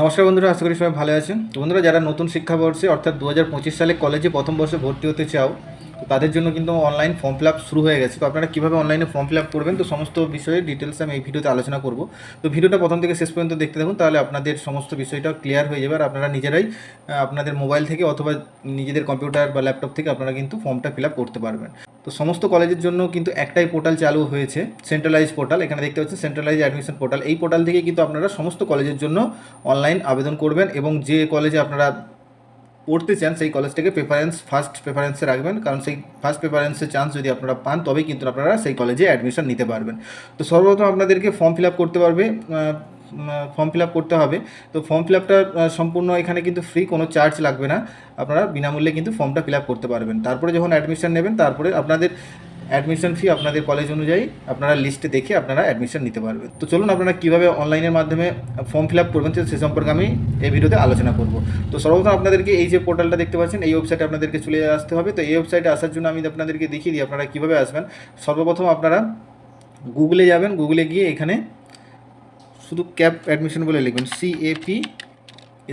নমস্কার বন্ধুরা, আশা করি সবাই ভালো আছেন। তো বন্ধুরা, যারা নতুন শিক্ষাবর্ষে, অর্থাৎ দু হাজার পঁচিশ সালে কলেজে প্রথম বর্ষে ভর্তি হতে চাও, তো তাদের জন্য কিন্তু অনলাইন ফর্ম ফিল শুরু হয়ে গেছে। তো আপনারা কীভাবে অনলাইনে ফর্ম ফিল করবেন, তো সমস্ত বিষয়ে ডিটেলস আমি এই ভিডিওতে আলোচনা করব। তো ভিডিওটা প্রথম থেকে শেষ পর্যন্ত দেখতে থাকুন, তাহলে আপনাদের সমস্ত বিষয়টা ক্লিয়ার হয়ে যাবে। আর আপনারা নিজেরাই আপনাদের মোবাইল থেকে অথবা নিজেদের কম্পিউটার বা ল্যাপটপ থেকে আপনারা কিন্তু ফর্মটা ফিল করতে পারবেন। তো সমস্ত কলেজের জন্য কিন্তু একটাই পোর্টাল চালু হয়েছে সেন্ট্রালাইজ পোর্টাল। এখানে দেখতে পাচ্ছেন সেন্ট্রালাইজ অ্যাডমিশন পোর্টাল। এই পোর্টাল থেকে কিন্তু আপনারা সমস্ত কলেজের জন্য অনলাইন আবেদন করবেন এবং যে কলেজে আপনারা পড়তে চান, সেই কলেজটাকে প্রেফারেন্স ফার্স্ট প্রেফারেন্সে রাখবেন। কারণ সেই ফার্স্ট প্রেফারেন্সের চান্স যদি আপনারা পান, তবেই কিন্তু আপনারা সেই কলেজে অ্যাডমিশন নিতে পারবেন। তো সর্বপ্রথম আপনাদেরকে ফর্ম ফিল আপ করতে পারবে ফর্ম ফিল আপ করতে হবে। তো ফর্ম ফিল আপটা সম্পূর্ণ এখানে কিন্তু ফ্রি কোনো চার্জ লাগবে না। আপনারা বিনামূল্যে কিন্তু ফর্মটা ফিল আপ করতে পারবেন। তারপরে যখন অ্যাডমিশন নেবেন, তারপরে আপনাদের অ্যাডমিশন ফি আপনাদের কলেজ অনুযায়ী আপনারা লিস্টে দেখে আপনারা অ্যাডমিশন নিতে পারবেন। তো চলুন আপনারা কীভাবে অনলাইনের মাধ্যমে ফর্ম ফিল আপ করবেন, সে সম্পর্কে আমি এই ভিডিওতে আলোচনা করব। তো সর্বপ্রথম আপনাদেরকে এই যে পোর্টালটা দেখতে পাচ্ছেন, এই ওয়েবসাইটে আপনাদেরকে চলে আসতে হবে। তো এই ওয়েবসাইটে আসার জন্য আমি আপনাদেরকে দেখিয়ে দিই আপনারা কীভাবে আসবেন। সর্বপ্রথম আপনারা গুগলে যাবেন। গুগলে গিয়ে এখানে শুধু ক্যাপ অ্যাডমিশন বলে লিখবেন সিএপি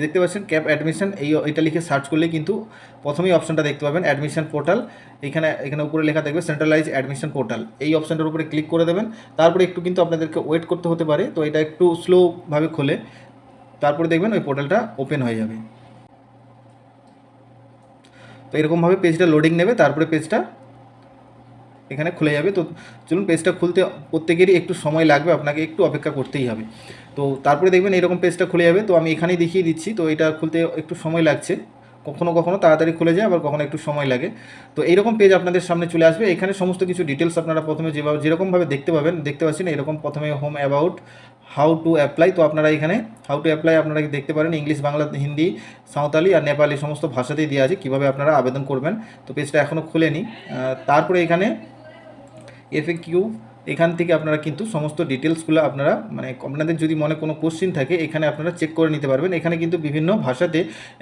দেখতে পাচ্ছেন ক্যাপ অ্যাডমিশন, এই এটা লিখে সার্চ করলে কিন্তু প্রথমেই অপশনটা দেখতে পাবেন, অ্যাডমিশন পোর্টাল। এখানে এখানে উপরে লেখা থাকবে সেন্ট্রালাইজ অ্যাডমিশন পোর্টাল এই অপশনটার উপরে ক্লিক করে দেবেন, তারপরে একটু কিন্তু আপনাদেরকে ওয়েট করতে হতে পারে, তো এটা একটু স্লোভাবে খোলে, তারপরে দেখবেন ওই পোর্টালটা ওপেন হয়ে যাবে। তো এরকমভাবে পেজটা লোডিং নেবে, তারপরে পেজটা এখানে খুলে যাবে। তো চলুন পেজটা খুলতে প্রত্যেকেরই একটু সময় লাগবে, আপনাকে একটু অপেক্ষা করতেই হবে। তো তারপরে দেখবেন এরকম পেজটা খুলে যাবে। তো আমি এখানেই দেখিয়ে দিচ্ছি। তো এটা খুলতে একটু সময় লাগছে। কখনো কখনো তাড়াতাড়ি খুলে যায়, আবার কখনো একটু সময় লাগে। তো এইরকম পেজ আপনাদের সামনে চলে আসবে। এখানে সমস্ত কিছু ডিটেলস আপনারা প্রথমে যেভাবে, যেরকমভাবে দেখতে পাবেন, দেখতে পাচ্ছেন এরকম প্রথমে home about how to apply তো আপনারা এখানে হাউ টু অ্যাপ্লাই আপনারা দেখতে পারেন। ইংলিশ বাংলা, হিন্দি, সাঁওতালি আর নেপালি সমস্ত ভাষাতেই দেওয়া আছে। কীভাবে আপনারা আবেদন করবেন। তো পেজটা এখনও খুলেনি। তারপরে এখানে if a cube এখান থেকে আপনারা কিন্তু সমস্ত ডিটেলসগুলো আপনারা মানে আপনাদের যদি মনে কোনো কোশ্চিন থাকে, এখানে আপনারা চেক করে নিতে পারবেন। এখানে কিন্তু বিভিন্ন ভাষাতে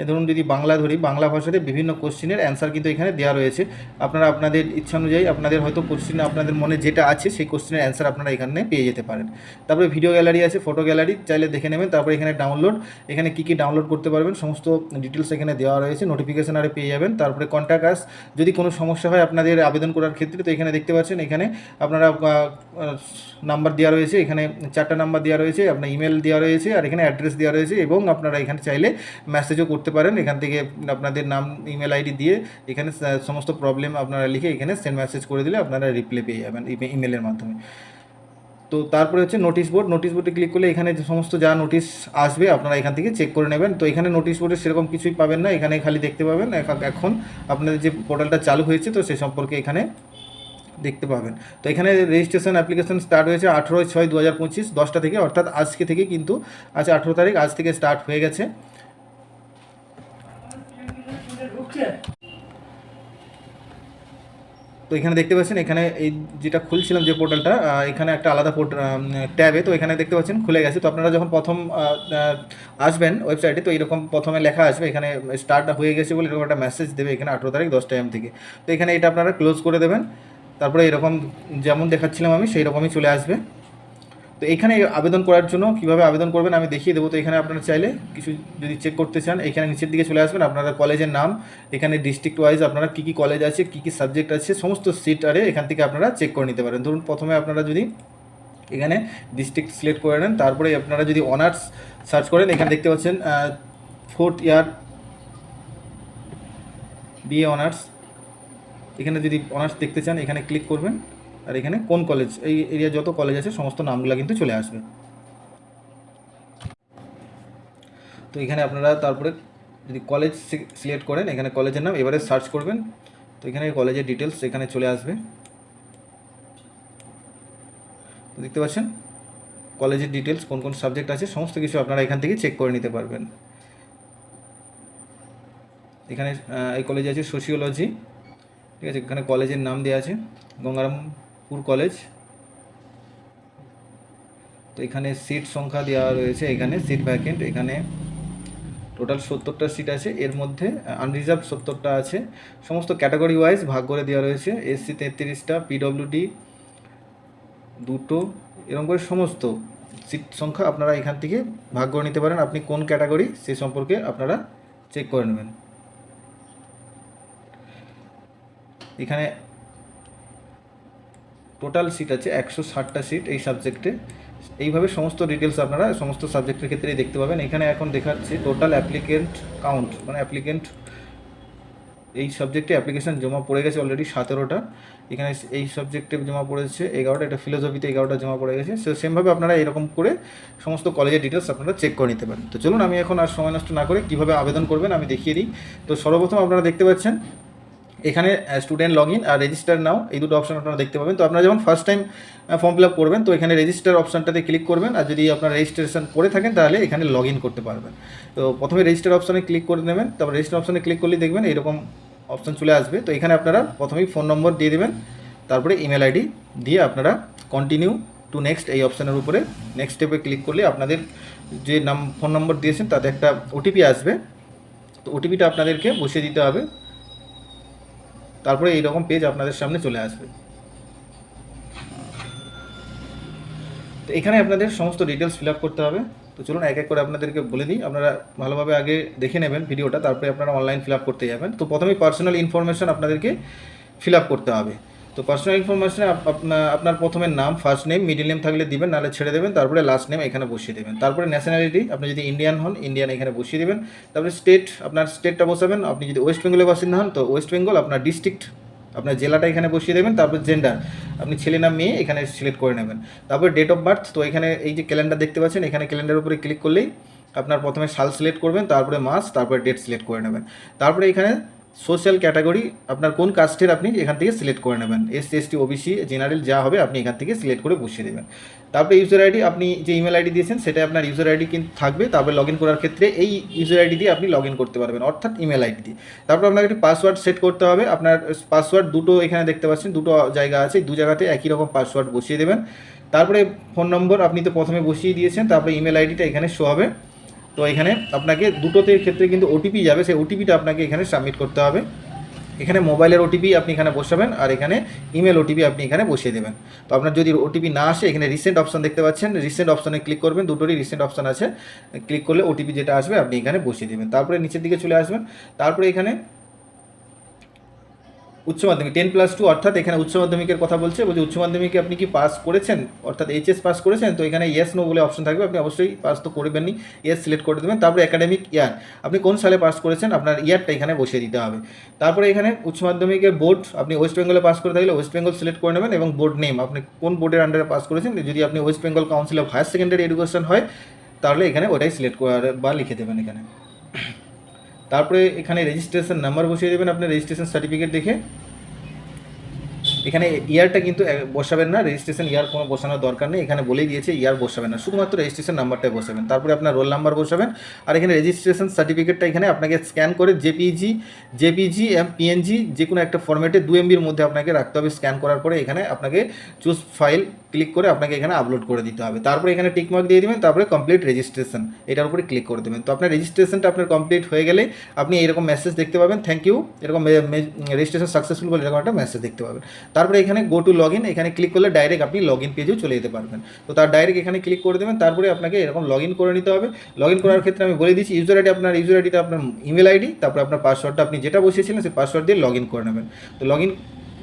ধরুন যদি বাংলা ধরি, বাংলা ভাষাতে বিভিন্ন কোশ্চিনের অ্যান্সার কিন্তু এখানে দেওয়া রয়েছে। আপনারা আপনাদের ইচ্ছা অনুযায়ী আপনাদের হয়তো কোশ্চিন আপনাদের মনে যেটা আছে, সেই কোশ্চিনের অ্যান্সার আপনারা এখানে পেয়ে যেতে পারেন। তারপরে ভিডিও গ্যালারি আছে ফটো গ্যালারি চাইলে দেখে নেবেন। তারপরে এখানে ডাউনলোড এখানে কী কী ডাউনলোড করতে পারবেন, সমস্ত ডিটেলস এখানে দেওয়া রয়েছে। নোটিফিকেশন আরে পেয়ে যাবেন। তারপরে কন্ট্যাক্ট আস যদি কোনো সমস্যা হয় আপনাদের আবেদন করার ক্ষেত্রে, তো এখানে দেখতে পাচ্ছেন, এখানে আপনারা নাম্বার দেওয়া রয়েছে, এখানে চারটা নাম্বার দেওয়া রয়েছে, আপনার ইমেল দেওয়া রয়েছে আর এখানে অ্যাড্রেস দেওয়া রয়েছে এবং আপনারা এখানে চাইলে মেসেজও করতে পারেন। এখান থেকে আপনাদের নাম ইমেল আইডি দিয়ে এখানে সমস্ত প্রবলেম আপনারা লিখে এখানে সেন্ড মেসেজ করে দিলে আপনারা রিপ্লাই পেয়ে যাবেন ইমেলের মাধ্যমে। তো তারপরে হচ্ছে নোটিশ বোর্ড নোটিশ বোর্ডে ক্লিক করলে এখানে যে সমস্ত যা নোটিশ আসবে আপনারা এখান থেকে চেক করে নেবেন। তো এখানে নোটিশ বোর্ডে সেরকম কিছুই পাবেন না, এখানে খালি দেখতে পাবেন। এখ- এখন আপনাদের যে পোর্টালটা চালু হয়েছে, তো সে সম্পর্কে এখানে দেখতে পাবেন। তো এখানে রেজিস্ট্রেশন অ্যাপ্লিকেশন স্টার্ট হয়েছে আঠেরোই ছয় দু হাজার পঁচিশ দশটা থেকে, অর্থাৎ আজকে থেকে কিন্তু আজ আঠেরো তারিখ, আজ থেকে স্টার্ট হয়ে গেছে। তো এখানে দেখতে পাচ্ছেন, এখানে এই যেটা খুলছিলাম যে পোর্টালটা এখানে একটা আলাদা পোর্ট ট্যাবে, তো এখানে দেখতে পাচ্ছেন খুলে গেছে। তো আপনারা যখন প্রথম আসবেন ওয়েবসাইটে তো এরকম প্রথমে লেখা আসবে, এখানে স্টার্ট হয়ে গেছে বলে এরকম একটা মেসেজ দেবে এখানে আঠেরো তারিখ দশটা এম থেকে। তো এখানে এটা আপনারা ক্লোজ করে দেবেন। তারপরে এরকম যেমন দেখাচ্ছিলাম আমি সেই রকমই চলে আসবে। তো এখানে আবেদন করার জন্য কীভাবে আবেদন করবেন আমি দেখিয়ে দেবো। তো এখানে আপনারা চাইলে কিছু যদি চেক করতে চান, এখানে নিচের দিকে চলে আসবেন। আপনাদের কলেজের নাম, এখানে ডিস্ট্রিক্ট ওয়াইজ আপনারা কী কী কলেজ আছে, কী কী সাবজেক্ট আছে, সমস্ত সিট আরে এখান থেকে আপনারা চেক করে নিতে পারেন। ধরুন প্রথমে আপনারা যদি এখানে ডিস্ট্রিক্ট সিলেক্ট করে নেন, তারপরে আপনারা যদি অনার্স সার্চ করেন, এখানে দেখতে পাচ্ছেন ফোর্থ ইয়ার বিএ অনার্স এখানে যদি অনার্স দেখতে চান, এখানে ক্লিক করবেন। আর এখানে কোন কলেজ এই এরিয়া যত কলেজ আছে, সমস্ত নামগুলো কিন্তু চলে আসবে। তো এখানে আপনারা তারপরে যদি কলেজ সিলেক্ট করেন, এখানে কলেজের নাম, এবারে সার্চ করবেন। তো এখানে কলেজের ডিটেলস এখানে চলে আসবে। দেখতে পাচ্ছেন? কলেজের ডিটেলস কোন কোন সাবজেক্ট আছে, সমস্ত কিছু আপনারা এখান থেকে চেক করে নিতে পারবেন। এখানে এই কলেজে আছে সোশিওলজি ঠিক আছে, এখানে কলেজের নাম দেওয়া আছে, গঙ্গারামপুর কলেজ। তো এখানে সিট সংখ্যা দেওয়া রয়েছে, এখানে সিট ভ্যাকেন্ট এখানে টোটাল সত্তরটা সিট আছে, এর মধ্যে আনরিজার্ভ সত্তরটা আছে। সমস্ত ক্যাটাগরি ওয়াইজ ভাগ করে দেওয়া রয়েছে এসসি তেত্রিশটা পিডব্লিউডি দুটো, এরকম করে সমস্ত সিট সংখ্যা আপনারা এখান থেকে ভাগ করে নিতে পারেন। আপনি কোন ক্যাটাগরি সে সম্পর্কে আপনারা চেক করে নেবেন। এখানে টোটাল সিট আছে, একশো ষাটটা সিট এই সাবজেক্টে এইভাবে সমস্ত ডিটেলস আপনারা সমস্ত সাবজেক্টের ক্ষেত্রেই দেখতে পাবেন। এখানে এখন দেখাচ্ছে টোটাল অ্যাপ্লিকেন্ট কাউন্ট মানে অ্যাপ্লিকেন্ট এই সাবজেক্টে অ্যাপ্লিকেশান জমা পড়ে গেছে অলরেডি সতেরোটা। এখানে এই সাবজেক্টে জমা পড়েছে এগারোটা, এটা ফিলোসফিতে এগারোটা জমা পড়ে গেছে। সো সেমভাবে আপনারা এরকম করে সমস্ত কলেজের ডিটেলস আপনারা চেক করে নিতে পারেন। তো চলুন, আমি এখন আর সময় নষ্ট না করে কীভাবে আবেদন করবেন আমি দেখিয়ে দিই। তো সর্বপ্রথম আপনারা দেখতে পাচ্ছেন এখানে স্টুডেন্ট লগ ইন আর রেজিস্টার নাও এই দুটো অপশন আপনারা দেখতে পাবেন। তো আপনারা যখন first time form fill up করবেন, তো এখানে রেজিস্টার অপশনটাতে ক্লিক করবেন আর যদি আপনারা রেজিস্ট্রেশন করে থাকেন, তাহলে এখানে লগ ইন করতে পারবেন। তো প্রথমে রেজিস্টার অপশনে ক্লিক করে নেবেন, তারপর রেজিস্টার অপশনে ক্লিক করলে দেখবেন এরকম অপশন চলে আসবে। তো এখানে আপনারা প্রথমেই ফোন নম্বর দিয়ে দেবেন, তারপরে ইমেল আইডি দিয়ে আপনারা কন্টিনিউ টু নেক্সট এই অপশানের উপরে নেক্সট স্টেপে ক্লিক করলে আপনাদের যে নাম ফোন নম্বর দিয়েছেন, তাতে একটা ওটিপি আসবে। তো ওটিপিটা আপনাদেরকে বসিয়ে দিতে হবে। তারপরে এইরকম পেজ আপনাদের সামনে চলে আসবে। তো এখানে আপনাদের সমস্ত ডিটেলস ফিল আপ করতে হবে। তো চলুন এক এক করে আপনাদেরকে বলে দিই। আপনারা ভালোভাবে আগে দেখে নেবেন ভিডিওটা তারপরে আপনারা অনলাইন ফিল আপ করতে যাবেন। তো প্রথমেই পার্সোনাল ইনফরমেশন আপনাদেরকে ফিল আপ করতে হবে। তো পার্সোনাল ইনফরমেশনে আপনার প্রথমে নাম ফার্স্ট নেম মিডিল নেম থাকলে দিবেন, নাহলে ছেড়ে দেবেন, তারপরে লাস্ট নেম এখানে বসিয়ে দেবেন। তারপরে ন্যাশনালিটি আপনি যদি ইন্ডিয়ান হন ইন্ডিয়ান এখানে বসিয়ে দেবেন। তারপরে স্টেট আপনার স্টেটটা বসাবেন। আপনি যদি ওয়েস্ট বেঙ্গলের বাসিন্দা হন, তো ওয়েস্ট বেঙ্গল আপনার ডিস্ট্রিক্ট আপনার জেলাটা এখানে বসিয়ে দেবেন। তারপর জেন্ডার আপনি ছেলে না মেয়ে এখানে সিলেক্ট করে নেবেন। তারপর ডেট অফ বার্থ তো এখানে এই যে ক্যালেন্ডার দেখতে পাচ্ছেন, এখানে ক্যালেন্ডার উপরে ক্লিক করলেই আপনার প্রথমে সাল সিলেক্ট করবেন, তারপরে মাস, তারপরে ডেট সিলেক্ট করে নেবেন। তারপরে এখানে সোশ্যাল ক্যাটাগরি আপনার কোন কাস্টের আপনি এখান থেকে সিলেক্ট করে নেবেন। এসসি এসটি ওবিসি জেনারেল যা হবে আপনি এখান থেকে সিলেক্ট করে বসিয়ে দেবেন। তারপরে ইউজার আইডি আপনি যে ইমেল আইডি দিয়েছেন সেটা আপনার ইউজার আইডি কিন্তু থাকবে। তারপরে লগ ইন করার ক্ষেত্রে এই ইউজার আইডি দিয়ে আপনি লগ ইন করতে পারবেন, অর্থাৎ ইমেল আইডি দিয়ে। তারপর আপনাকে একটি পাসওয়ার্ড সেট করতে হবে। আপনার পাসওয়ার্ড দুটো এখানে দেখতে পাচ্ছেন, দুটো জায়গা আছে, দু জায়গাতে একই রকম পাসওয়ার্ড বসিয়ে দেবেন। তারপরে ফোন নম্বর আপনি তো প্রথমে বসিয়ে দিয়েছেন, তারপরে ইমেল আইডিটা এখানে শো হবে। তো এখানে আপনাকে দুটোতে ক্ষেত্রে কিন্তু ওটিপি যাবে। সেই ওটিপিটা আপনাকে এখানে সাবমিট করতে হবে। এখানে মোবাইলের ওটিপি আপনি এখানে বসাবেন আর এখানে ইমেল ওটিপি আপনি এখানে বসিয়ে দেবেন। তো আপনার যদি ওটিপি না আসে, এখানে রিসেন্ট অপশান দেখতে পাচ্ছেন। রিসেন্ট অপশানে ক্লিক করবেন, দুটোরই রিসেন্ট অপশান আছে। ক্লিক করলে ওটিপি যেটা আসবে, আপনি এখানে বসিয়ে দেবেন। তারপরে নিচের দিকে চলে আসবেন। তারপরে এখানে উচ্চ মাধ্যমিক টেন প্লাস টু অর্থাৎ এখানে উচ্চ মাধ্যমিকের কথা বলছে বলছে উচ্চ মাধ্যমিকে আপনি কি পাস করেছেন? অর্থাৎ এইচএস পাস করেছেন? তো এখানে ইয়েস নো বলে অপশন থাকবে, আপনি অবশ্যই পাস তো করবেন করবেননি ইয়েস সিলেক্ট করে দেবেন। তারপরে একাডেমিক ইয়ার আপনি কোন সালে পাস করেছেন? আপনার ইয়ারটা এখানে বসিয়ে দিতে হবে। তারপরে এখানে উচ্চ মাধ্যমিকের বোর্ড আপনি ওয়েস্ট বেঙ্গলে পাস করে থাকলে ওয়েস্ট বেঙ্গল সিলেক্ট করে নেবেন এবং বোর্ড নেম আপনি কোন বোর্ডের আন্ডারে পাস করেছেন? যদি আপনি West Bengal Council of Higher Secondary Education হয়, তাহলে এখানে ওটাই সিলেক্ট করে বা লিখে দেবেন এখানে। তারপরে এখানে রেজিস্ট্রেশন নাম্বার বসিয়ে দেবেন আপনার রেজিস্ট্রেশন সার্টিফিকেট দেখে। এখানে ইয়ারটা কিন্তু বসাবেন না রেজিস্ট্রেশন ইয়ার কোনো বসানোর দরকার নেই, এখানে বলেই দিয়েছে ইয়ার বসাবেন না, শুধুমাত্র রেজিস্ট্রেশন নাম্বারটাই বসাবেন। তারপরে আপনার রোল নাম্বার বসাবেন, আর এখানে রেজিস্ট্রেশন সার্টিফিকেটটা এখানে আপনাকে স্ক্যান করে জেপিজি জেপিজি এম পিএনজি যে কোনো একটা ফরম্যাটে দু এমবির মধ্যে আপনাকে রাখতে হবে স্ক্যান করার পরে এখানে আপনাকে চুজ ফাইল ক্লিক করে আপনাকে এখানে আপলোড করে দিতে হবে। তারপরে এখানে টিকমার্ক দিয়ে দেবেন, তারপরে কমপ্লিট রেজিস্ট্রেশন এটার উপরে ক্লিক করে দেবেন। তো আপনার রেজিস্ট্রেশনটা আপনার কমপ্লিট হয়ে গেলে আপনি এরকম মেসেজ দেখতে পাবেন থ্যাংক ইউ এরকম রেজিস্ট্রেশন সাকসেসফুল বলে এরকম একটা মেসেজ দেখতে পাবেন। তারপরে এখানে গো টু লগ ইন এখানে ক্লিক করলে ডাইরেক্ট আপনি লগ ইন পেজেও চলে যেতে পারবেন। তো তার ডাইরেক্ট এখানে ক্লিক করে দেবেন, তারপরে আপনাকে এরকম লগ ইন করে নিতে হবে। লগ ইন করার ক্ষেত্রে আমি বলে দিচ্ছি ইউজার আইডি আপনার ইউজার আইডিটা আপনার ইমেল আইডি তারপরে আপনার পাসওয়ার্ডটা আপনি যেটা বসিয়েছিলেন সেই পাসওয়ার্ড দিয়ে লগ ইন করে নেবেন। তো লগ ইন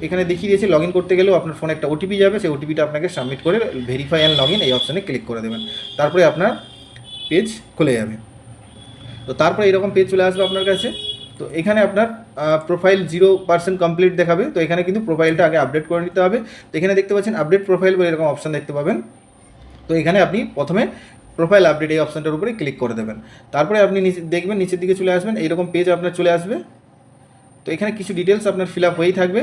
এখানে দেখিয়ে দিয়েছি লগ ইন করতে গেলেও আপনার ফোনে একটা ওটিপি যাবে, সেই ওটিপিটা আপনাকে সাবমিট করে ভেরিফাই অ্যান্ড লগ ইন এই অপশানে ক্লিক করে দেবেন। তারপরে আপনার পেজ খুলে যাবে। তো তারপরে এরকম পেজ চলে আসবে আপনার কাছে। তো এখানে আপনার প্রোফাইল জিরো পার্সেন্ট কমপ্লিট দেখাবে। তো এখানে কিন্তু প্রোফাইলটা আগে আপডেট করে নিতে হবে। তো এখানে দেখতে পাচ্ছেন আপডেট প্রোফাইল বলে এরকম অপশান দেখতে পাবেন। তো এখানে আপনি প্রথমে প্রোফাইল আপডেট এই অপশানটার উপরে ক্লিক করে দেবেন। তারপরে আপনি নিচে, দেখবেন নিচের দিকে চলে আসবেন, এইরকম পেজ আপনার চলে আসবে। তো এখানে কিছু ডিটেলস আপনার ফিল আপ হয়েই থাকবে।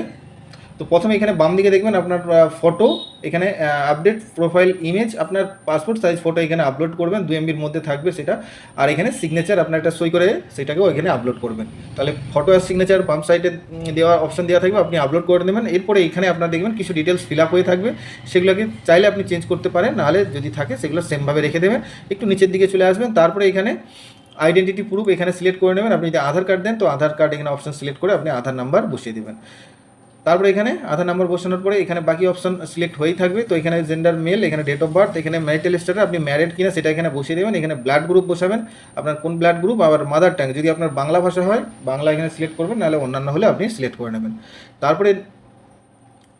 তো প্রথমে এখানে বাম দিকে দেখবেন আপনার ফটো এখানে আপডেট প্রোফাইল ইমেজ আপনার পাসপোর্ট সাইজ ফটো এখানে আপলোড করবেন দু এমবির মধ্যে থাকবে সেটা। আর এখানে সিগনেচার আপনার একটা সই করে সেটাকেও এখানে আপলোড করবেন। তাহলে ফটো আর সিগনেচার বাম সাইডে দেওয়া অপশন দেওয়া থাকবে, আপনি আপলোড করে দেবেন এরপরে এখানে আপনার দেখবেন কিছু ডিটেলস ফিল আপ হয়ে থাকবে। সেগুলোকে চাইলে আপনি চেঞ্জ করতে পারেন, নাহলে যদি থাকে সেগুলো সেমভাবে রেখে দেবেন। একটু নিচের দিকে চলে আসবেন, তারপরে এখানে আইডেন্টিটি প্রুফ এখানে সিলেক্ট করে নেবেন। আপনি যদি আধার কার্ড দেন, তো আধার কার্ড এখানে অপশন সিলেক্ট করে আপনি আধার নাম্বার বসিয়ে দেবেন। তারপরে এখানে আধার নাম্বার বসানোর পরে এখানে বাকি অপশন সিলেক্ট হয়েই থাকবে। তো এখানে জেন্ডার মেল এখানে ডেট অফ বার্থ এখানে ম্যারিটাল স্ট্যাটাস আপনি ম্যারিড কিনা সেটা এখানে বসিয়ে দেবেন। এখানে ব্লাড গ্রুপ বসাবেন। আপনার কোন ব্লাড গ্রুপ আবার মাদার ট্যাঙ্ক যদি আপনার বাংলা ভাষা হয়, বাংলা এখানে সিলেক্ট করবেন, নাহলে অন্যান্য হলে আপনি সিলেক্ট করে নেবেন। তারপরে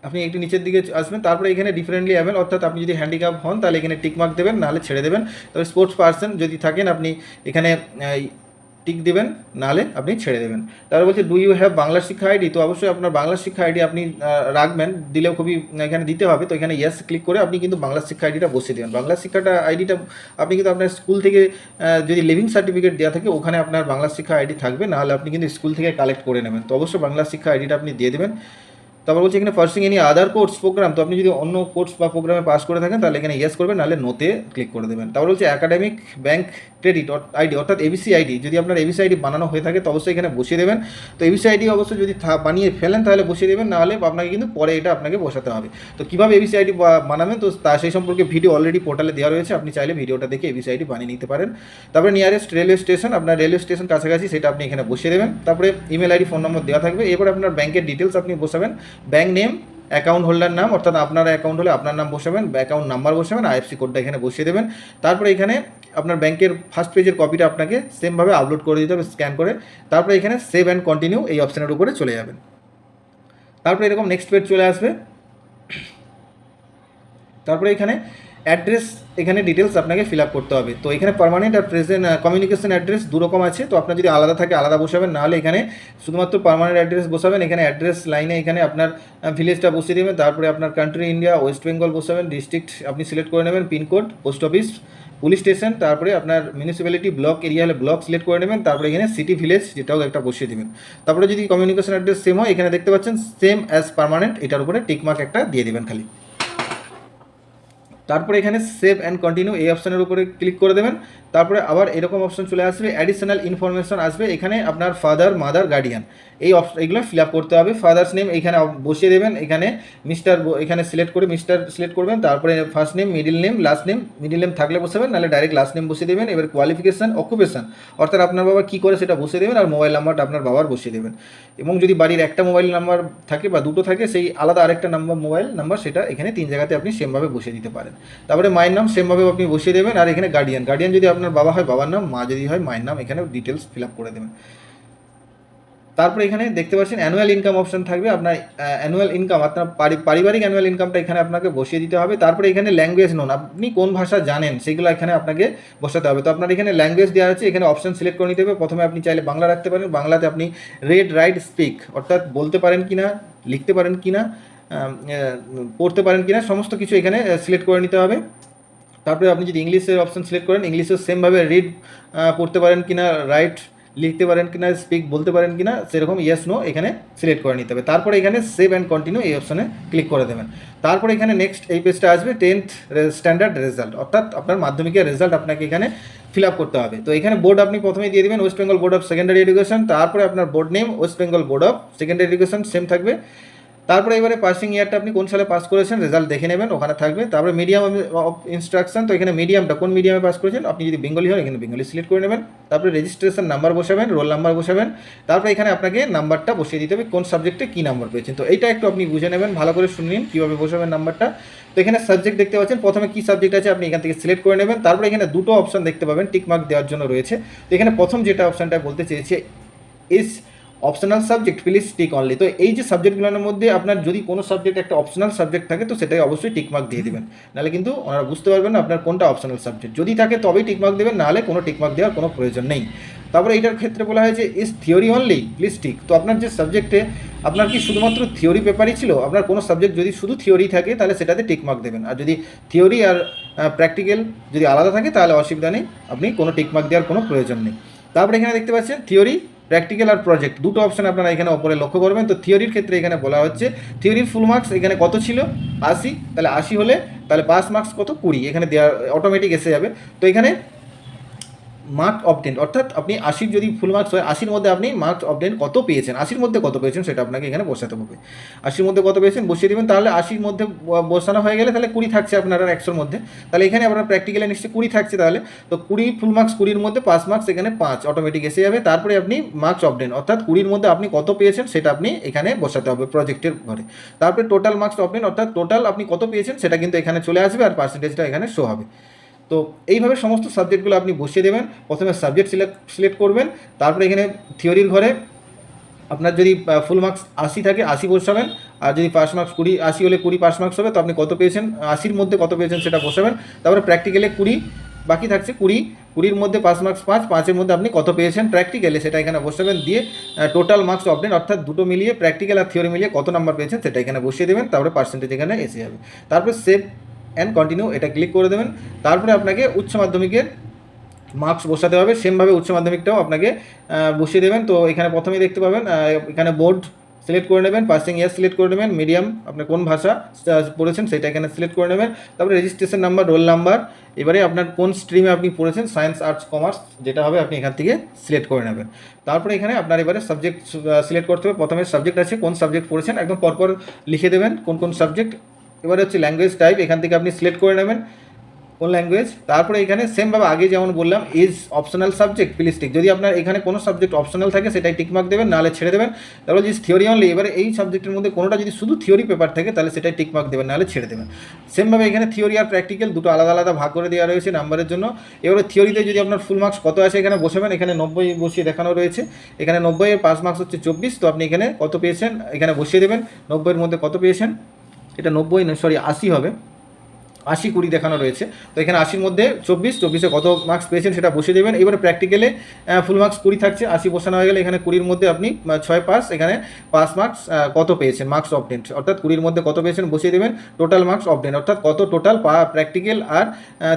আপনি একটু নিচের দিকে আসবেন। তারপরে এখানে ডিফারেন্টলি অ্যাভেল অর্থাৎ আপনি যদি হ্যান্ডিক্যাপ হন, তাহলে এখানে টিকমার্ক দেবেন, নাহলে ছেড়ে দেবেন। তবে স্পোর্টস পার্সন যদি থাকেন, আপনি এখানে টিক দেবেন, নাহলে আপনি ছেড়ে দেবেন। তারপর বলছে ডু ইউ হ্যাভ বাংলা শিক্ষা আইডি তো অবশ্যই আপনার বাংলা শিক্ষা আইডি আপনি রাখবেন, দিলেও খুবই এখানে দিতে হবে। তো এখানে ইয়েস ক্লিক করে আপনি কিন্তু বাংলা শিক্ষা আইডিটা বসিয়ে দেবেন। বাংলা শিক্ষাটা আইডিটা আপনি কিন্তু আপনার স্কুল থেকে যদি লিভিং সার্টিফিকেট দেওয়া থাকে, ওখানে আপনার বাংলা শিক্ষা আইডি থাকবে। নাহলে আপনি কিন্তু স্কুল থেকে কালেক্ট করে নেবেন। তো অবশ্যই বাংলা শিক্ষা আইডিটা আপনি দিয়ে দেবেন। তারপর বলছি এখানে pursuing any other course programme তো আপনি যদি অন্য কোর্স বা প্রোগ্রামে পাস করে থাকেন, তাহলে এখানে ইয়েস করবেন, নাহলে নোতে ক্লিক করে দেবেন। তারপর বলছে একাডেমিক ব্যাংক ক্রেডিট আইডি অর্থাৎ এবিসি আইডি যদি আপনার এবিসি আইডি বানানো হয়ে থাকে, তো অবশ্যই এখানে বসিয়ে দেবেন। তো এবিসি আইডি অবশ্যই যদি বানিয়ে ফেলেন, তাহলে বসিয়ে দেবেন, নাহলে আপনাকে কিন্তু পরে এটা আপনাকে বসাতে হবে। তো কীভাবে এবিসি আইডি বানাবেন, তো তা সেই সম্পর্কে ভিডিও অলরেডি পোর্টালে দেওয়া রয়েছে, আপনি চাইলে ভিডিওটা দেখে এবিসি আইডি বানিয়ে নিতে পারেন। তারপরে নিয়ারেস্ট রেলওয়ে স্টেশন আপনার রেলওয়ে স্টেশন কাছাকাছি, সেটা আপনি এখানে বসিয়ে দেবেন। তারপরে ইমেল আইডি ফোন নম্বর দেওয়া থাকবে, এরপর আপনার ব্যাংকের ডিটেলস আপনি বসাবেন। ব্যাংক নেম অ্যাকাউন্ট হোল্ডার নাম, অর্থাৎ আপনার অ্যাকাউন্ট হলে আপনার নাম বসাবেন অ্যাকাউন্ট নাম্বার বসাবেন আইএফসি কোডটা এখানে বসিয়ে দেবেন। তারপরে এখানে আপনার ব্যাংকের ফার্স্ট পেজের কপিটা আপনাকে সেমভাবে আপলোড করে দিতে হবে স্ক্যান করে। তারপরে এখানে সেভ অ্যান্ড কন্টিনিউ এই অপশানের উপরে চলে যাবেন। তারপরে এরকম নেক্সট পেজ চলে আসবে। তারপরে এখানে অ্যাড্রেস এখানে ডিটেলস আপনাকে ফিল আপ করতে হবে। তো এখানে পার্মানেন্ট আর প্রেজেন্ট কমিউনিকেশন অ্যাড্রেস দু রকম আছে। তো আপনার যদি আলাদা থাকে, আলাদা বসাবেন, নাহলে এখানে শুধুমাত্র পার্মানেন্ট অ্যাড্রেস বসাবেন। এখানে অ্যাড্রেস লাইনে এখানে আপনার ভিলেজটা বসিয়ে দেবেন। তারপরে আপনার কান্ট্রি ইন্ডিয়া ওয়েস্ট বেঙ্গল বসাবেন। ডিস্ট্রিক্ট আপনি সিলেক্ট করে নেবেন pincode post office police station তারপরে আপনার মিউনিসিপ্যালিটি ব্লক এরিয়া হলে ব্লক সিলেক্ট করে নেবেন। তারপরে এখানে সিটি ভিলেজ যেটাও একটা বসিয়ে দেবেন। তারপরে যদি কমিউনিকেশন অ্যাড্রেস সেম হয়, এখানে দেখতে পাচ্ছেন সেম অ্যাজ পার্মানেন্ট এটার উপরে টিকমার্ক একটা দিয়ে দেবেন খালি। তারপরে এখানে সেভ অ্যান্ড কন্টিনিউ এই অপশানের উপরে ক্লিক করে দেবেন। তারপরে আবার এরকম অপশন চলে আসবে অ্যাডিশনাল ইনফরমেশন আসবে। এখানে আপনার ফাদার মাদার গার্ডিয়ান এই এগুলো ফিল আপ করতে হবে। ফাদার্স নেম এখানে বসিয়ে দেবেন। এখানে মিস্টার এখানে সিলেক্ট করে মিস্টার সিলেক্ট করবেন। তারপরে first name middle name last name middle name থাকলে বসাবেন, নাহলে ডাইরেক্ট লাস্ট নেম বসিয়ে দেবেন। এবার কোয়ালিফিকেশান অকুপেশন অর্থাৎ আপনার বাবা কী করে সেটা বসিয়ে দেবেন আর মোবাইল নাম্বারটা আপনার বাবার বসিয়ে দেবেন। এবং যদি বাড়ির একটা মোবাইল নাম্বার থাকে বা দুটো থাকে, সেই আলাদা আরেকটা নাম্বার মোবাইল নাম্বার সেটা এখানে তিন জায়গাতে আপনি সেমভাবে বসিয়ে দিতে পারেন। তারপরে মায়ের নাম সেমভাবে আপনি বসিয়ে দেবেন আর এখানে গার্ডিয়ান গার্ডিয়ান যদি আপনার বাবা হয় বাবার নাম মা যদি হয় মায়ের নাম এখানে ডিটেলস ফিল আপ করে দেবেন। তারপরে এখানে দেখতে পাচ্ছেন অ্যানুয়াল ইনকাম অপশন থাকবে। আপনার অ্যানুয়াল ইনকাম আপনার পারি- পারিবারিক অ্যানুয়াল ইনকামটা এখানে আপনাকে বসিয়ে দিতে হবে। তারপরে এখানে ল্যাঙ্গুয়েজ নোন আপনি কোন ভাষা জানেন সেগুলো এখানে আপনাকে বসাতে হবে। তো আপনার এখানে ল্যাঙ্গুয়েজ দেওয়া আছে এখানে অপশন সিলেক্ট করে নিতে হবে। প্রথমে আপনি চাইলে বাংলা রাখতে পারেন। বাংলাতে আপনি রেড রাইট স্পিক অর্থাৎ বলতে পারেন কিনা লিখতে পারেন আম, আহ, পড়তে পারেন কিনা, সমস্ত কিছু এখানে সিলেক্ট করে নিতে হবে। তারপরে আপনি যদি ইংলিশের অপশন সিলেক্ট করেন, ইংলিশেও সেমভাবে রিড পড়তে পারেন কিনা রাইট লিখতে পারেন কিনা স্পিক বলতে পারেন কিনা, সেরকম ইয়েস নো এখানে সিলেক্ট করে নিতে হবে। তারপরে এখানে সেভ অ্যান্ড কন্টিনিউ এই অপশনে ক্লিক করে দেবেন। তারপরে এখানে নেক্সট এই পেজটা আসবে টেন্থ স্ট্যান্ডার্ড রেজাল্ট অর্থাৎ আপনার মাধ্যমিকের রেজাল্ট আপনাকে এখানে ফিল আপ করতে হবে। তো এখানে বোর্ড আপনি প্রথমে দিয়ে দেবেন West Bengal Board of Secondary Education তারপরে আপনার board name West Bengal Board of Secondary Education same থাকবে। তারপরে এবারে পাসিং ইয়ারটা আপনি কোন সালে পাস করেছেন রেজাল্ট দেখে নেবেন, ওখানে থাকবে। তারপরে মিডিয়াম অফ ইনস্ট্রাকশন তো এখানে মিডিয়ামটা কোন মিডিয়ামে পাস করেছেন? আপনি যদি বেঙ্গলি হন এখানে বেঙ্গলি সিলেক্ট করে নেবেন। তারপরে রেজিস্ট্রেশন নাম্বার বসাবেন রোল নাম্বার বসাবেন। তারপরে এখানে আপনাকে নাম্বারটা বসিয়ে দিতে হবে, কোন সাবজেক্টে কী নাম্বার পেয়েছেন। তো এইটা একটু আপনি বুঝে নেবেন, ভালো করে শুনে নিন, কীভাবে বসাবেন নাম্বারটা তো এখানে সাবজেক্ট দেখতে পাচ্ছেন, প্রথমে কী সাবজেক্ট আছে আপনি এখান থেকে সিলেক্ট করে নেবেন। তারপরে এখানে দুটো অপশন দেখতে পাবেন টিক মার্ক দেওয়ার জন্য রয়েছে। তো এখানে প্রথম যেটা অপশানটা বলতে চেয়েছে is optional subject please tick only তো এই যে সাবজেক্টগুলোর মধ্যে আপনার যদি কোনো সাবজেক্ট একটা অপশনাল সাবজেক্ট থাকে, তো সেটাই অবশ্যই টিকমার্ক দিয়ে দেবেন। নাহলে কিন্তু ওনারা বুঝতে পারবেন আপনার কোনটা অপশনাল সাবজেক্ট যদি থাকে তবেই টিকমার্ক দেবেন, নাহলে কোনো টিকমার্ক দেওয়ার কোনো প্রয়োজন নেই। তারপরে এইটার ক্ষেত্রে বলা হয়েছে is theory only please tick তো আপনার যে সাবজেক্টে আপনার কি শুধুমাত্র থিওরি পেপারই ছিল? আপনার কোনো সাবজেক্ট যদি শুধু থিওরি থাকে, তাহলে সেটাতে টিকমার্ক দেবেন। আর যদি থিওরি আর প্র্যাকটিক্যাল যদি আলাদা থাকে, তাহলে অসুবিধা নেই। আপনি কোনো টিকমার্ক দেওয়ার কোনো প্রয়োজন নেই। তারপরে এখানে দেখতে পাচ্ছেন থিওরি প্র্যাকটিক্যাল আর প্রজেক্ট দুটো অপশন আপনারা এখানে ওপরে লক্ষ্য করবেন। তো থিওরির ক্ষেত্রে এখানে বলা হচ্ছে থিওরির ফুল মার্কস এখানে কত ছিল? আশি, তাহলে আশি হলে, তাহলে পাস মার্কস কত? কুড়ি, এখানে দেওয়া অটোমেটিক এসে যাবে তো এখানে মার্ক অবটেন অর্থাৎ আপনি আশির যদি ফুল মার্কস হয়, আশির মধ্যে আপনি মার্কস অবটেন কত পেয়েছেন? আশির মধ্যে কত পেয়েছেন সেটা আপনাকে এখানে বসাতে হবে। আশির মধ্যে কত পেয়েছেন? বসিয়ে দেবেন, তাহলে আশির মধ্যে বসানো হয়ে গেলে তাহলে কুড়ি থাকছে আপনার একশোর মধ্যে। তাহলে এখানে আপনার প্র্যাকটিক্যালে নিশ্চয়ই কুড়ি থাকছে তাহলে। তো কুড়ি ফুল মার্কস কুড়ির মধ্যে পাঁচ মার্কস এখানে পাঁচ অটোমেটিক এসে যাবে। তারপরে আপনি মার্কস অবটেন অর্থাৎ কুড়ির মধ্যে আপনি কত পেয়েছেন সেটা আপনি এখানে বসাতে হবে প্রজেক্টের ঘরে। তারপরে টোটাল মার্কস অবটেন অর্থাৎ টোটাল আপনি কত পেয়েছেন সেটা কিন্তু এখানে চলে আসবে আর পার্সেন্টেজটা এখানে শো হবে। তো এইভাবে সমস্ত সাবজেক্টগুলো আপনি বসিয়ে দেবেন। প্রথমে সাবজেক্ট সিলেক্ট সিলেক্ট করবেন। তারপরে এখানে থিওরির ঘরে আপনার যদি ফুল মার্কস আশি থাকে, আশি বসাবেন। আর যদি পাস মার্কস কুড়ি, আশি হলে কুড়ি পাস মার্কস হবে, তো আপনি কত পেয়েছেন? আশির মধ্যে কত পেয়েছেন সেটা বসাবেন। তারপরে প্র্যাকটিক্যালে কুড়ি, বাকি থাকছে কুড়ি। কুড়ির মধ্যে পাঁচ মার্কস পাঁচ, পাঁচের মধ্যে আপনি কত পেয়েছেন? প্র্যাকটিক্যালে সেটা এখানে বসাবেন। দিয়ে টোটাল মার্কস অপডেন অর্থাৎ দুটো মিলিয়ে প্র্যাকটিক্যাল আর থিওরি মিলিয়ে কত নাম্বার পেয়েছেন সেটা এখানে বসিয়ে দেবেন। তারপরে পার্সেন্টেজ এখানে এসে যাবে। তারপরে সেভ অ্যান্ড কন্টিনিউ এটা ক্লিক করে দেবেন। তারপরে আপনাকে উচ্চ মাধ্যমিকের মার্কস বসাতে হবে। সেমভাবে উচ্চ মাধ্যমিকটাও আপনাকে বসিয়ে দেবেন। তো এখানে প্রথমেই দেখতে পাবেন এখানে বোর্ড সিলেক্ট করে নেবেন পাসিং ইয়ার সিলেক্ট করে নেবেন মিডিয়াম আপনি কোন ভাষা পড়েছেন সেটা এখানে সিলেক্ট করে নেবেন। তারপরে রেজিস্ট্রেশন নাম্বার রোল নাম্বার এবারে আপনার কোন স্ট্রিমে আপনি পড়েছেন সায়েন্স আর্টস কমার্স যেটা হবে আপনি এখান থেকে সিলেক্ট করে নেবেন। তারপরে এখানে আপনার এবারে সাবজেক্ট সিলেক্ট করতে হবে। প্রথমে সাবজেক্ট আছে, কোন সাবজেক্ট পড়েছেন, একদম পরপর লিখে দেবেন, কোন কোন সাবজেক্ট এবারে হচ্ছে ল্যাঙ্গুয়েজ টাইপ এখান থেকে আপনি সিলেক্ট করে নেবেন কোন ল্যাঙ্গুয়েজ তারপরে এখানে সেমভাবে আগে যেমন বললাম ইজ অপশনাল সাবজেক্ট প্লিস্টিক যদি আপনার এখানে কোনো সাবজেক্ট অপশনাল থাকে, সেটাই টিকমার্ক দেবেন, নাহলে ছেড়ে দেবেন। তারপরে যদি থিওরি অনলি এবারে এই সাবজেক্টের মধ্যে কোনোটা যদি শুধু থিওরি পেপার থাকে, তাহলে সেটাই টিকমার্ক দেবেন, নাহলে ছেড়ে দেবেন। সেমভাবে এখানে থিওরি আর প্র্যাকটিক্যাল দুটো আলাদা আলাদা ভাগ করে দেওয়া রয়েছে নাম্বারের জন্য। এবারে থিওরিতে যদি আপনার ফুল মার্কস কত আসে এখানে বসাবেন, এখানে নব্বই বসিয়ে দেখানো রয়েছে। এখানে নব্বইয়ের পাস মার্কস হচ্ছে চব্বিশ, তো আপনি এখানে কত পেয়েছেন? এখানে বসিয়ে দেবেন নব্বইয়ের মধ্যে কত পেয়েছেন? এটা নব্বই নয় সরি আশি হবে। আশি কুড়ি দেখানো রয়েছে। তো এখানে আশির মধ্যে চব্বিশ, চব্বিশে কত মার্কস পেয়েছেন সেটা বসিয়ে দেবেন। এবারে প্র্যাকটিক্যালে ফুল মার্কস কুড়ি থাকছে, আশি বসানো হয়ে গেলে এখানে কুড়ির মধ্যে আপনি ছয় পাস এখানে পাস মার্কস কত পেয়েছেন? মার্কস অবটেন্ট অর্থাৎ কুড়ির মধ্যে কত পেয়েছেন বসিয়ে দেবেন? টোটাল মার্কস অবটেন্ট অর্থাৎ কত টোটাল প্র্যাকটিক্যাল আর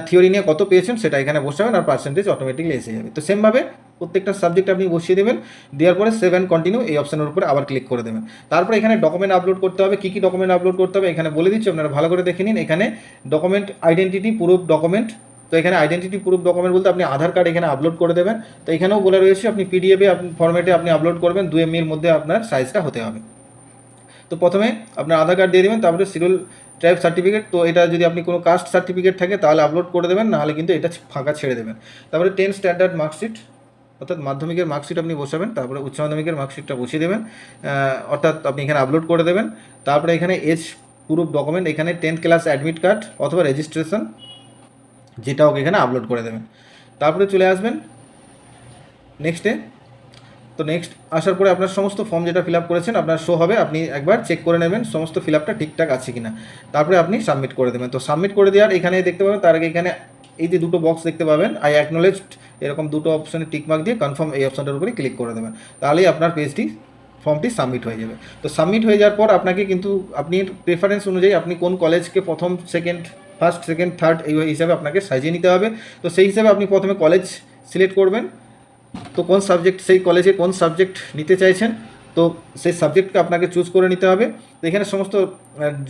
থিওরি নিয়ে কত পেয়েছেন সেটা এখানে বসাবেন আর পার্সেন্টেজ অটোমেটিকলি এসে যাবে। তো সেমভাবে প্রত্যেকটা সাবজেক্ট আপনি বসিয়ে দেবেন, দেওয়ার পরে সেভেন কন্টিনিউ এই অপশনের উপরে আবার ক্লিক করে দেবেন। তারপরে এখানে ডকুমেন্ট আপলোড করতে হবে। কী কী ডকুমেন্ট আপলোড করতে হবে এখানে বলে দিচ্ছি, আপনারা ভালো করে দেখে নিন। এখানে ডকুমেন্ট আইডেন্টিটি প্রুফ ডকুমেন্ট তো এখানে আইডেন্টিটি প্রুফ ডকুমেন্ট বলতে আপনি আধার কার্ড এখানে আপলোড করে দেবেন। তো এখানেও বলে রয়েছে, আপনি পিডিএফে আপনি ফরম্যাটে আপনি আপলোড করবেন দু এমএর মধ্যে আপনার সাইজটা হতে হবে। তো প্রথমে আপনার আধার কার্ড দিয়ে দেবেন, তারপরে সিরিয়াল ট্রাইব সার্টিফিকেট তো এটা যদি আপনি কোনো কাস্ট সার্টিফিকেট থাকে, তাহলে আপলোড করে দেবেন নাহলে কিন্তু এটা ফাঁকা ছেড়ে দেবেন। তারপরে টেন স্ট্যান্ডার্ড মার্কশিট অর্থাৎ মাধ্যমিকের মার্কশিট আপনি বসাবেন, তারপরে উচ্চ মাধ্যমিকের মার্কশিটটা বসিয়ে দেবেন অর্থাৎ আপনি এখানে আপলোড করে দেবেন, তারপরে এখানে এজ প্রুফ ডকুমেন্ট এখানে টেন্থ ক্লাস অ্যাডমিট কার্ড অথবা রেজিস্ট্রেশন যেটাও এখানে আপলোড করে দেবেন। তারপরে চলে আসবেন নেক্সটে তো নেক্সট আসার পরে আপনার সমস্ত ফর্ম যেটা ফিল আপ করেছেন, আপনার শো হবে, আপনি একবার চেক করে নেবেন সমস্ত ফিল আপটা ঠিকঠাক আছে কিনা। তারপরে আপনি সাবমিট করে দেবেন। তো সাবমিট করে দেওয়ার এখানে দেখতে পাবেন, তার আগে এখানে এই যে দুটো বক্স দেখতে পাবেন আই অ্যাকনোলেজড এরকম দুটো অপশনে টিকমার্ক দিয়ে কনফার্ম এই অপশনটার উপরে ক্লিক করে দেবেন। তাহলেই আপনার পেজটি ফর্মটি সাবমিট হয়ে যাবে। তো সাবমিট হয়ে যাওয়ার পর আপনাকে কিন্তু আপনি প্রেফারেন্স অনুযায়ী আপনি কোন কলেজকে প্রথম সেকেন্ড ফার্স্ট সেকেন্ড থার্ড এই হিসাবে আপনাকে সাজিয়ে নিতে হবে। তো সেই হিসাবে আপনি প্রথমে কলেজ সিলেক্ট করবেন। তো কোন সাবজেক্ট সেই কলেজে কোন সাবজেক্ট নিতে চাইছেন? তো সেই সাবজেক্টটা আপনাকে চুজ করে নিতে হবে। তো এখানে সমস্ত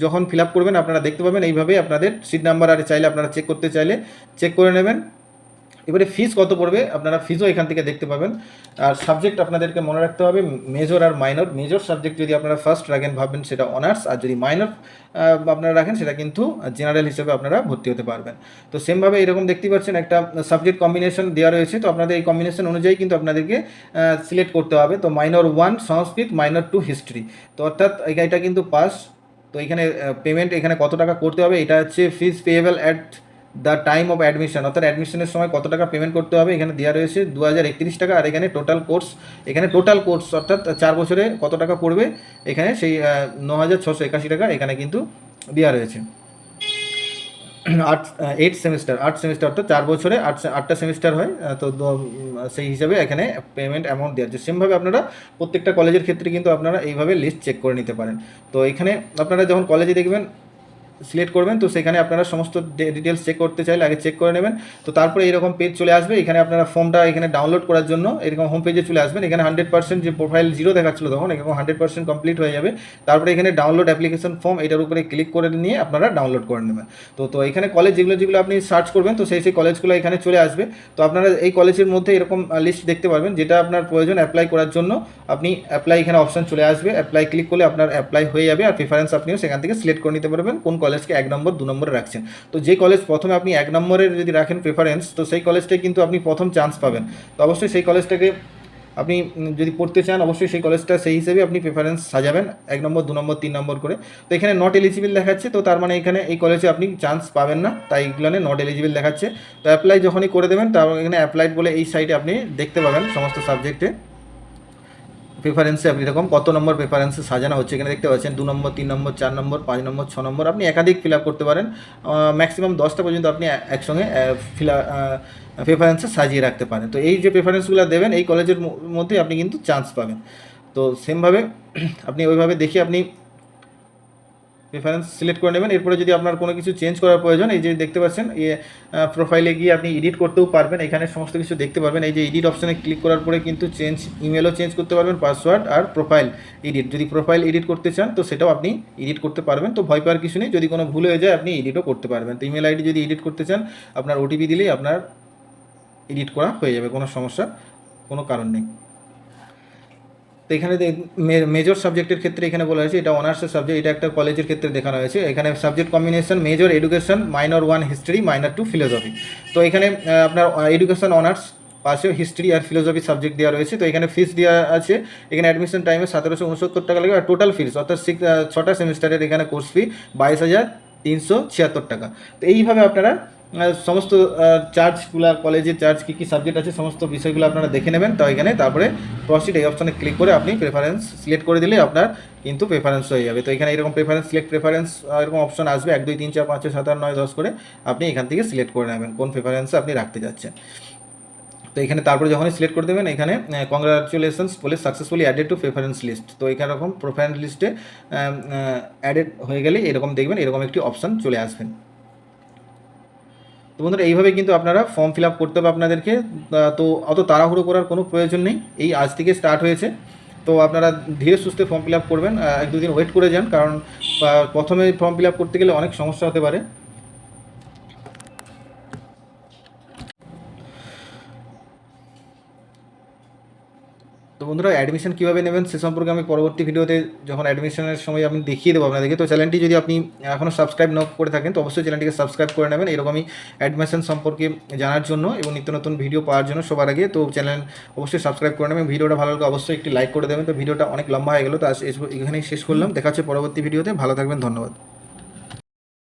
যখন ফিল করবেন, আপনারা দেখতে পাবেন, এইভাবেই আপনাদের সিট নাম্বার আর চাইলে আপনারা চেক করতে চাইলে চেক করে নেবেন। এবারে ফিস কত পড়বে? আপনারা ফিজও এখান থেকে দেখতে পাবেন। আর সাবজেক্ট আপনাদেরকে মনে রাখতে হবে মেজর আর মাইনর মেজর সাবজেক্ট যদি আপনারা ফার্স্ট রাখেন, ভাববেন সেটা অনার্স আর যদি মাইনর আপনারা রাখেন, সেটা কিন্তু জেনারেল হিসেবে আপনারা ভর্তি হতে পারবেন। তো সেমভাবে এরকম দেখতেই পাচ্ছেন, একটা সাবজেক্ট কম্বিনেশন দেওয়া রয়েছে। তো আপনাদের এই কম্বিনেশন অনুযায়ী কিন্তু আপনাদেরকে সিলেক্ট করতে হবে। তো minor one Sanskrit minor two history তো অর্থাৎ এটা কিন্তু পাস তো এখানে পেমেন্ট এখানে কত টাকা করতে হবে? এটা হচ্ছে fees payable at the time of admission অর্থাৎ অ্যাডমিশনের সময় কত টাকা পেমেন্ট করতে হবে, এখানে দেওয়া রয়েছে দু হাজার একত্রিশ টাকা, আর এখানে টোটাল কোর্স এখানে টোটাল কোর্স অর্থাৎ চার বছরে কত টাকা পড়বে, এখানে সেই ন টাকা এখানে কিন্তু দেওয়া রয়েছে। আট এইট সেমিস্টার আট সেমিস্টার অর্থাৎ চার বছরে আট, আটটা সেমিস্টার হয় তো সেই হিসাবে এখানে পেমেন্ট অ্যামাউন্ট দেওয়া হচ্ছে। সেমভাবে আপনারা প্রত্যেকটা কলেজের ক্ষেত্রে কিন্তু আপনারা এইভাবে লিস্ট চেক করে নিতে পারেন। তো এখানে আপনারা যখন কলেজে দেখবেন সিলেক্ট করবেন, তো সেখানে আপনারা সমস্ত ডিটেলস চেক করতে চাইলে আগে চেক করে নেবেন। তো তারপরে এরকম পেজ চলে আসবে, এখানে আপনারা ফর্মটা এখানে ডাউনলোড করার জন্য এরকম হোম পেজে চলে আসবেন। এখানে হান্ড্রেড পার্সেন্ট যে প্রোফাইল জিরো দেখাচ্ছিল তখন এরকম হান্ড্রেড পার্সেন্ট কমপ্লিট হয়ে যাবে। তারপরে এখানে ডাউনলোড অ্যাপ্লিকেশন ফর্ম এটার উপরে ক্লিক করে নিয়ে আপনারা ডাউনলোড করে নেবেন। তো তো এখানে কলেজ যেগুলো যেগুলো আপনি সার্চ করবেন, তো সেই সেই কলেজগুলো এখানে চলে আসবে। তো আপনারা এই কলেজের মধ্যে এরকম লিস্ট দেখতে পারবেন, যেটা আপনার প্রয়োজন অ্যাপ্লাই করার জন্য। আপনি অ্যাপ্লাই এখানে অপশন চলে আসবে। অ্যাপ্লাই ক্লিক করলে আপনার অ্যাপ্লাই হয়ে যাবে, আর প্রিফারেন্স আপনিও সেখান থেকে সিলেক্ট করে নিতে পারবেন, কোন কলেজকে এক নম্বর, দু নম্বরে রাখছেন। তো যে কলেজ প্রথমে আপনি এক নম্বরের যদি রাখেন প্রেফারেন্স তো সেই কলেজটাই কিন্তু আপনি প্রথম চান্স পাবেন। তো অবশ্যই সেই কলেজটাকে আপনি যদি পড়তে চান, অবশ্যই সেই কলেজটা সেই হিসেবে আপনি প্রেফারেন্স সাজাবেন, এক নম্বর, দু নম্বর, তিন নম্বর করে। তো এখানে নট এলিজিবল দেখাচ্ছে, তো তার মানে এখানে এই কলেজে আপনি চান্স পাবেন না, তাই এগুলো নট এলিজিবল দেখাচ্ছে। তো অ্যাপ্লাই যখনই করে দেবেন তারপর এখানে অ্যাপ্লাইড বলে এই সাইটে আপনি দেখতে পাবেন সমস্ত সাবজেক্টে প্রেফারেন্সে আপনি এরকম কত নম্বর প্রেফারেন্সে সাজানো হচ্ছে এখানে দেখতে পাচ্ছেন, দু নম্বর, তিন নম্বর, চার নম্বর, পাঁচ নম্বর, ছ নম্বর, আপনি একাধিক ফিল আপ করতে পারেন। ম্যাক্সিমাম দশটা পর্যন্ত আপনি একসঙ্গে ফিল প্রেফারেন্সে সাজিয়ে রাখতে পারেন। তো এই যে প্রেফারেন্সগুলো দেবেন, এই কলেজের মধ্যে আপনি কিন্তু চান্স পাবেন। তো সেমভাবে আপনি ওইভাবে দেখে আপনি প্রেফারেন্স সিলেক্ট করে নেবেন। এরপরে যদি আপনার কোনো কিছু চেঞ্জ করার প্রয়োজন, এই যে দেখতে পাচ্ছেন, এ প্রোফাইলে গিয়ে আপনি এডিট করতেও পারবেন। এখানে সমস্ত কিছু দেখতে পারবেন। এই যে এডিট অপশানে ক্লিক করার পরে কিন্তু চেঞ্জ ইমেলও চেঞ্জ করতে পারবেন পাসওয়ার্ড আর প্রোফাইল এডিট যদি প্রোফাইল এডিট করতে চান, তো সেটাও আপনি এডিট করতে পারবেন। তো ভয় পাওয়ার কিছু নেই। যদি কোনো ভুল হয়ে যায়, আপনি এডিটও করতে পারবেন। তো ইমেল আইডি যদি এডিট করতে চান, আপনার ওটিপি দিলেই আপনার এডিট করা হয়ে যাবে। কোনো সমস্যা, কোনো কারণ নেই। তো এখানে মেজর সাবজেক্টের ক্ষেত্রে এখানে বলা হয়েছে, এটা অনার্সের সাবজেক্ট এটা একটা কলেজের ক্ষেত্রে দেখানো হয়েছে। এখানে subject combination major education minor one history minor two philosophy তো এখানে আপনার এডুকেশন অনার্স পাশেও হিস্ট্রি আর ফিলোসফি সাবজেক্ট দেওয়া রয়েছে। তো এখানে ফিস দেওয়া আছে, এখানে অ্যাডমিশন টাইমে সতেরোশো উনসত্তর টাকা লাগে, আর টোটাল ফিস অর্থাৎ সিক্স ছটা সেমিস্টারের এখানে কোর্স ফি বাইশ হাজার তিনশো ছিয়াত্তর টাকা। তো এইভাবে আপনারা সমস্ত চার্জগুলো কলেজের চার্জ কী কী সাবজেক্ট আছে, সমস্ত বিষয়গুলো আপনারা দেখে নেবেন। তো এখানে তারপরে প্রসিড এই অপশানে ক্লিক করে আপনি প্রেফারেন্স সিলেক্ট করে দিলে আপনার কিন্তু প্রেফারেন্স হয়ে যাবে। তো এখানে এরকম প্রেফারেন্স সিলেক্ট প্রেফারেন্স এরকম অপশন আসবে। এক, দুই, তিন, চার, পাঁচ, ছয়, সাত, আট, নয়, দশ করে আপনি এখান থেকে সিলেক্ট করে নেবেন কোন প্রেফারেন্সে আপনি রাখতে যাচ্ছেন। তো এখানে তারপরে যখনই সিলেক্ট করে দেবেন, এখানে কংগ্রাচুলেশনস বলে successfully added to preference list তো এখানে এরকম প্রেফারেন্স লিস্টে অ্যাডেড হয়ে গেলে এরকম দেখবেন, এরকম একটি অপশান চলে আসবেন তো বন্ধুরা, এইভাবে কিন্তু আপনারা ফর্ম ফিল আপ করতে হবে আপনাদেরকে। তো অত তাড়াহুড়ো করার কোনো প্রয়োজন নেই। এই আজ থেকে স্টার্ট হয়েছে। তো আপনারা ধীরে সুস্থে ফর্ম ফিল আপ করবেন। এক দুদিন ওয়েট করে যান, কারণ প্রথমে ফর্ম ফিল আপ করতে গেলে অনেক সমস্যা হতে পারে। বন্ধুরা অ্যাডমিশন কীভাবে নেবেন সে সম্পর্কে আমি পরবর্তী ভিডিওতে যখন অ্যাডমিশনের সময় আমি দেখিয়ে দেবো আপনাদেরকে। তো চ্যানেলটি যদি আপনি এখনও সাবস্ক্রাইব না করে থাকেন, তো অবশ্যই চ্যানেলটিকে সাবস্ক্রাইব করে নেবেন। এরকমই অ্যাডমিশন সম্পর্কে জানার জন্য এবং নিত্য নতুন ভিডিও পাওয়ার জন্য সবার আগে, তো চ্যানেল অবশ্যই সাবস্ক্রাইব করে নেবেন। ভিডিওটা ভালো লাগলে অবশ্যই একটি লাইক করে দেবেন। তো ভিডিওটা অনেক লম্বা হয়ে গেলো, তো এখানেই শেষ করলাম। দেখা হচ্ছে পরবর্তী ভিডিওতে ভালো থাকবেন, ধন্যবাদ।